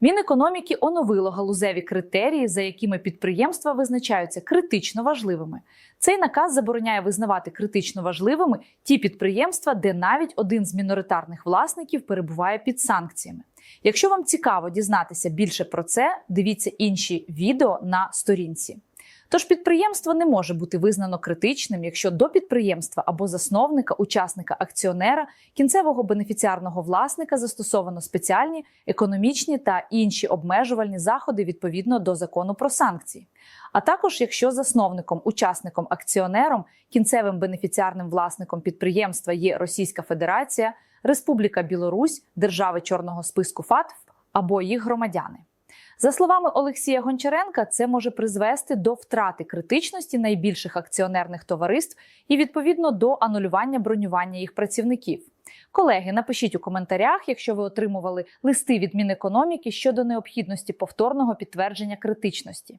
Мінекономіки оновило галузеві критерії, за якими підприємства визначаються критично важливими. Цей наказ забороняє визнавати критично важливими ті підприємства, де навіть один з міноритарних власників перебуває під санкціями. Якщо вам цікаво дізнатися більше про це, дивіться інші відео на сторінці. Тож підприємство не може бути визнано критичним, якщо до підприємства або засновника, учасника акціонера, кінцевого бенефіціарного власника застосовано спеціальні економічні та інші обмежувальні заходи відповідно до закону про санкції. А також якщо засновником, учасником, акціонером, кінцевим бенефіціарним власником підприємства є Російська Федерація, Республіка Білорусь, держави чорного списку ФАТФ або їх громадяни. За словами Олексія Гончаренка, це може призвести до втрати критичності найбільших акціонерних товариств і відповідно до анулювання бронювання їх працівників. Колеги, напишіть у коментарях, якщо ви отримували листи від Мінекономіки щодо необхідності повторного підтвердження критичності.